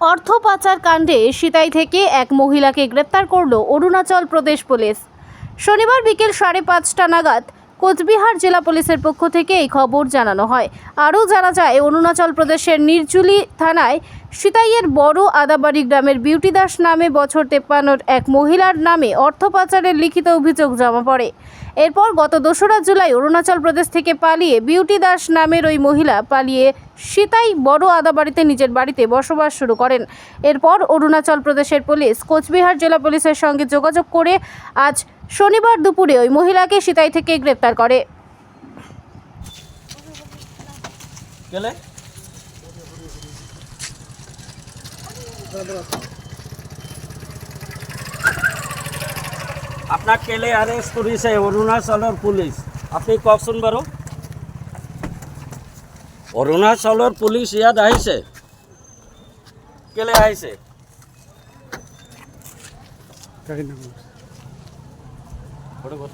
অর্থ পাচার কাণ্ডে সিতাই থেকে এক মহিলাকে গ্রেপ্তার করল অরুণাচল প্রদেশ পুলিশ। শনিবার বিকেল সাড়ে পাঁচটা নাগাদ কোচবিহার জেলা পুলিশের পক্ষ থেকে এই খবর জানানো হয়। আরও জানা যায়, অরুণাচল প্রদেশের নিরজুলি থানায় সিতাইয়ের বড় আদাবাড়ি গ্রামের বিউটি দাস নামে বছর তেপ্পান্নর এক মহিলার নামে অর্থ পাচারের লিখিত অভিযোগ জমা পড়ে। এরপর গত দোসরা জুলাই অরুণাচল প্রদেশ থেকে পালিয়ে বিউটি দাস নামের ওই মহিলা পালিয়ে সিতাই বড় আদাবাড়িতে নিজের বাড়িতে বসবাস শুরু করেন। এরপর অরুণাচল প্রদেশের পুলিশ কোচবিহার জেলা পুলিশের সঙ্গে যোগাযোগ করে আজ শনিবার দুপুরে ওই মহিলাকে সিতাই থেকে গ্রেপ্তার করে। আপনাক কেলে অ্যারেস্ট কৰিছে অৰুণাচলৰ পুলিচ আপুনি কওকচোন বাৰু। অৰুণাচলৰ পুলিচ ইয়াত আহিছে। কেলে আহিছে? これご